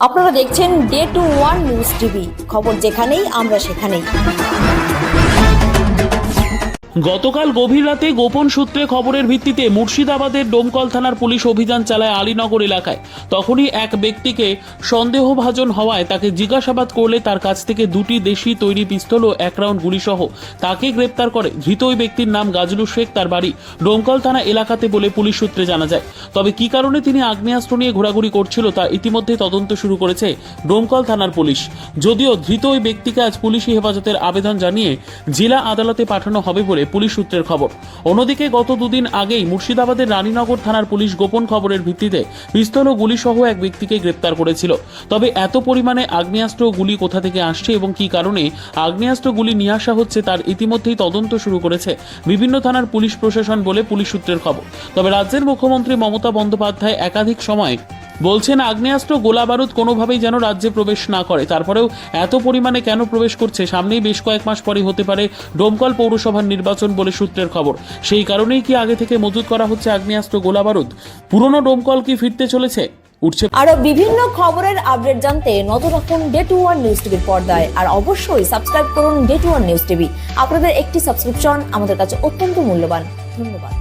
আপনারা দেখছেন Day Two One News TV খবর যেখানেই আমরা সেখানেই। গতকাল গভীর রাতে গোপন সূত্রে খবরের ভিত্তিতে মুর্শিদাবাদের ডোমকল থানার পুলিশ অভিযান চালায় আলীনগর এলাকায়। তখনই এক ব্যক্তিকে সন্দেহভাজন হওয়ায় তাকে জিজ্ঞাসাবাদ করলে তার কাছ থেকে দুটি দেশি তৈরি পিস্তল ও এক রাউন্ড গুলিসহ তাকে গ্রেপ্তার করে। ধৃত ওই ব্যক্তির নাম গাজলু শেখ, তার বাড়ি ডোমকল থানা এলাকাতে বলে পুলিশ সূত্রে জানা যায়। তবে কি কারণে তিনি আগ্নেয়াস্ত্র নিয়ে ঘোরাঘুরি করছিল তা ইতিমধ্যে তদন্ত শুরু করেছে ডোমকল থানার পুলিশ। যদিও ধৃত ওই ব্যক্তিকে আজ পুলিশি হেফাজতের আবেদন জানিয়ে জেলা আদালতে পাঠানো হবে বলে পুলিশ সূত্রের খবর। অন্যদিকে গত দুদিন আগেই মুর্শিদাবাদের রানীনগর থানার পুলিশ গোপন খবরের ভিত্তিতে পিস্তল ও গুলিসহ এক ব্যক্তিকে গ্রেপ্তার করেছিল। তবে এত পরিমাণে আগ্নেয়াস্ত্র গুলি কোথা থেকে আসছে এবং কি কারণে আগ্নেয়াস্ত্র গুলি নিয়ে আসা হচ্ছে তার ইতিমধ্যেই তদন্ত শুরু করেছে বিভিন্ন থানার পুলিশ প্রশাসন বলে পুলিশ সূত্রের খবর। তবে রাজ্যের মুখ্যমন্ত্রী মমতা বন্দ্যোপাধ্যায় একাধিক সময় বলছেন, আগ্নেয়াস্ত্র, গোলা বারুদ কোনোভাবেই যেন রাজ্যে প্রবেশ না করে। তারপরেও এত পরিমাণে কেন প্রবেশ করছে, সামনেই বেশ কয়েক মাস পরে হতে পারে ডোমকল পৌরসভার নির্বাচন বলে সূত্রের খবর। সেই কারণেই কি আগে থেকে মজুত করা হচ্ছে আগ্নেয়াস্ত্র, গোলা বারুদ? পুরনো ডোমকল কি ফিরতে চলেছে? উঠছে আরও বিভিন্ন খবরের আপডেট জানতে নজর রাখুন ডে টু ওয়ান নিউজ টিভির পর্দায়। আর অবশ্যই সাবস্ক্রাইব করুন Day Two One News TV. আপনাদের একটি সাবস্ক্রিপশন আমাদের কাছে অত্যন্ত মূল্যবান। ধন্যবাদ।